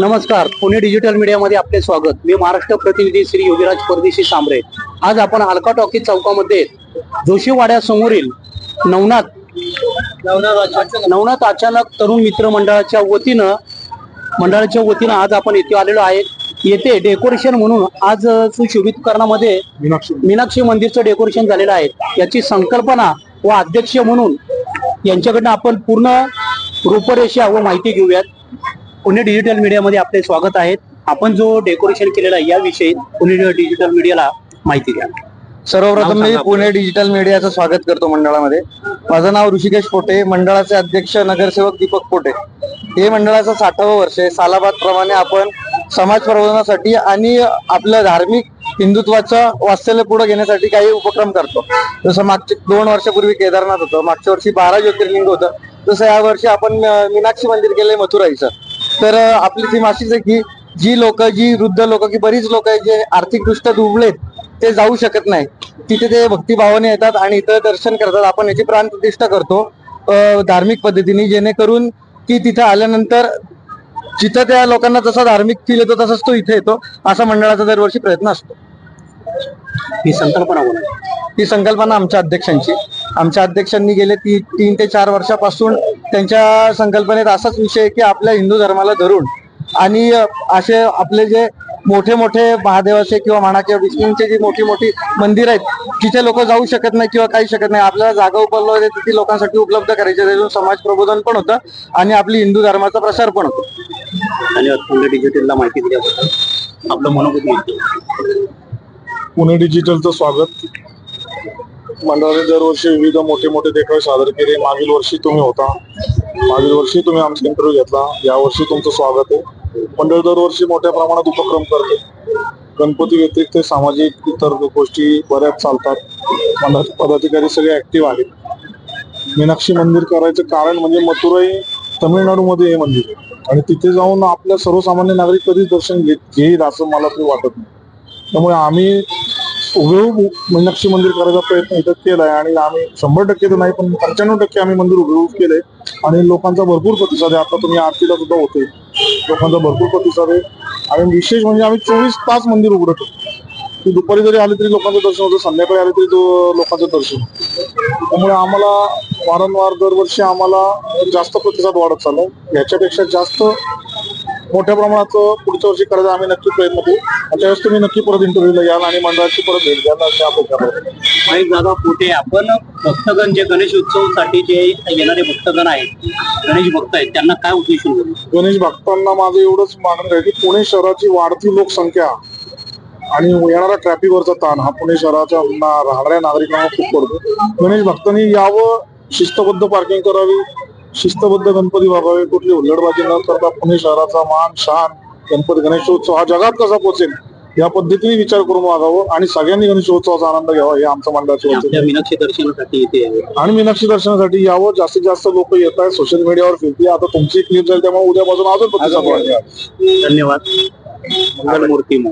नमस्कार. पुणे डिजिटल मीडियामध्ये आपले स्वागत. मी महाराष्ट्र प्रतिनिधी श्री योगीराज परदेशी सांबरे आज आपण अलका टॉकी चौकामध्ये जोशीवाड्यासमोरील नवनाथ नवनाथ अचानक. तरुण मित्र मंडळाच्या वतीनं मंडळाच्या वतीनं आज आपण येथे आलेलो आहे. येथे डेकोरेशन म्हणून आज सुशोभीकरणामध्ये मीनाक्षी मंदिरचं डेकोरेशन झालेलं आहे. याची संकल्पना व अध्यक्ष म्हणून यांच्याकडनं आपण पूर्ण रूपरेषा व माहिती घेऊयात. पुणे डिजिटल मीडियामध्ये आपले स्वागत आहे. आपण जो डेकोरेशन केलेला आहे याविषयी पुणे डिजिटल मीडियाला माहिती द्या. सर्वप्रथम मी. पुणे डिजिटल मीडियाचं स्वागत करतो मंडळामध्ये. माझं नाव ऋषिकेश पोटे मंडळाचे अध्यक्ष नगरसेवक दीपक पोटे. हे मंडळाचं साठावं वर्ष आहे. सालाबाद प्रमाणे आपण समाज प्रबोधनासाठी आणि आपलं धार्मिक हिंदुत्वाचं वास्तव्य पुढे घेण्यासाठी काही उपक्रम करतो. जसं मागच्या दोन वर्षापूर्वी केदारनाथ होतं मागच्या वर्षी बारा ज्योतिर्लिंग होतं. तसं या वर्षी आपण मीनाक्षी मंदिर केलंय मथुराईचं. तर आपली थीम अशीच आहे की जी लोक जी वृद्ध लोक की बरीच लोक आहेत जे आर्थिकदृष्ट्या दुबळेत ते जाऊ शकत नाही. तिथे ते भक्तिभावाने येतात आणि इथं दर्शन करतात. आपण याची प्राण प्रतिष्ठा करतो धार्मिक पद्धतीने जेणेकरून की तिथं आल्यानंतर जिथं त्या लोकांना जसा धार्मिक फील येतो तसाच तो इथे येतो असा मंडळाचा दरवर्षी प्रयत्न असतो. ही संकल्पना ही संकल्पना आमच्या अध्यक्षांची. आमच्या अध्यक्षांनी गेले ती तीन ते चार वर्षापासून त्यांच्या संकल्पनेत असाच विषय आहे की आपल्या हिंदू धर्माला धरून आणि असे आपले जे मोठे मोठे महादेवाचे किंवा म्हणा किंवा विष्णूंचे जी मोठी मोठी मंदिर आहेत जिथे लोक जाऊ शकत नाही किंवा काही शकत नाही. आपल्याला जागा उपलब्ध आहे तिथे लोकांसाठी उपलब्ध करायचे त्यातून समाज प्रबोधन पण होतं आणि आपली हिंदू धर्माचा प्रसार पण होतो. पुणे डिजिटलला माहिती दिल्याबद्दल. आपलं मनोगत पुणे डिजिटलचं स्वागत. मंडळाने दरवर्षी विविध मोठे मोठे देखावे सादर केले. मागील वर्षी तुम्ही होता. मागील वर्षी तुम्ही आमचा इंटरव्ह्यू घेतला. यावर्षी तुमचं स्वागत आहे. मंडळ दरवर्षी मोठ्या प्रमाणात उपक्रम करते. गणपती व्यतिरिक्त सामाजिक इतर गोष्टी बऱ्याच चालतात. मंडळाचे पदाधिकारी सगळे ऍक्टिव्ह आहेत. मीनाक्षी मंदिर करायचं कारण म्हणजे मथुराई तमिळनाडूमध्ये हे मंदिर आहे. आणि तिथे जाऊन आपल्या सर्वसामान्य नागरिक कधीच दर्शन घेत घेईल असं मला तरी वाटत नाही. त्यामुळे आम्ही हुबेहूब मीनाक्षी मंदिर करायचा प्रयत्न इथं केलाय आणि आम्ही शंभर टक्के तर नाही पण पंच्याण्णव टक्के आम्ही मंदिर हुबेहूब केले. आणि लोकांचा भरपूर प्रतिसाद आहे. आता तुम्ही आरतीला सुद्धा होते लोकांचा भरपूर प्रतिसाद आहे. आणि विशेष म्हणजे आम्ही चोवीस तास मंदिर उघडं ठेवतो की दुपारी जरी आले तरी लोकांचं दर्शन होतं. संध्याकाळी आले तरी लोकांचं दर्शन त्यामुळे आम्हाला वारंवार दरवर्षी आम्हाला जास्त प्रतिसाद वाढत चाललाय. याच्यापेक्षा जास्त मोठ्या प्रमाणात पुढच्या वर्षी करायचा आम्ही नक्की प्रयत्न करू त्यावेळेस तुम्ही नक्की परत इंटरव्ह्यूला याल आणि मंडळाची परत भेट घ्याल अशी अपेक्षा करतो महेश दादा पोटे आपण भक्तगण जे गणेश उत्सवासाठी जे येणारे भक्तगण आहेत गणेश भक्त आहेत त्यांना काय उद्देशून करू गणेश भक्तांना माझं एवढंच मागणं आहे की पुणे शहराची वाढती लोकसंख्या आणि येणारा ट्रॅफिकवरचा ताण हा पुणे शहराच्या राहणाऱ्या नागरिकांना खूप पडतो. गणेश भक्तांनी यावं शिस्तबद्ध पार्किंग करावी शिस्तबद्ध गणपती वागावे कुठली हुल्लडबाजी न करता पुणे शहराचा मान शान गणपती गणेशोत्सव हा जगात कसा पोहोचेल या पद्धतीने विचार करून वागावं आणि सगळ्यांनी गणेशोत्सवाचा आनंद घ्यावा हे आमचं मंडळाचे मीनाक्षी दर्शनासाठी. आणि मीनाक्षी दर्शनासाठी यावं. जास्तीत जास्त लोक येत आहेत. सोशल मीडियावर फिरती आता तुमची क्लिप जाईल त्यामुळे उद्यापासून अजून प्रतिसाद धन्यवाद. मंगलमूर्ती.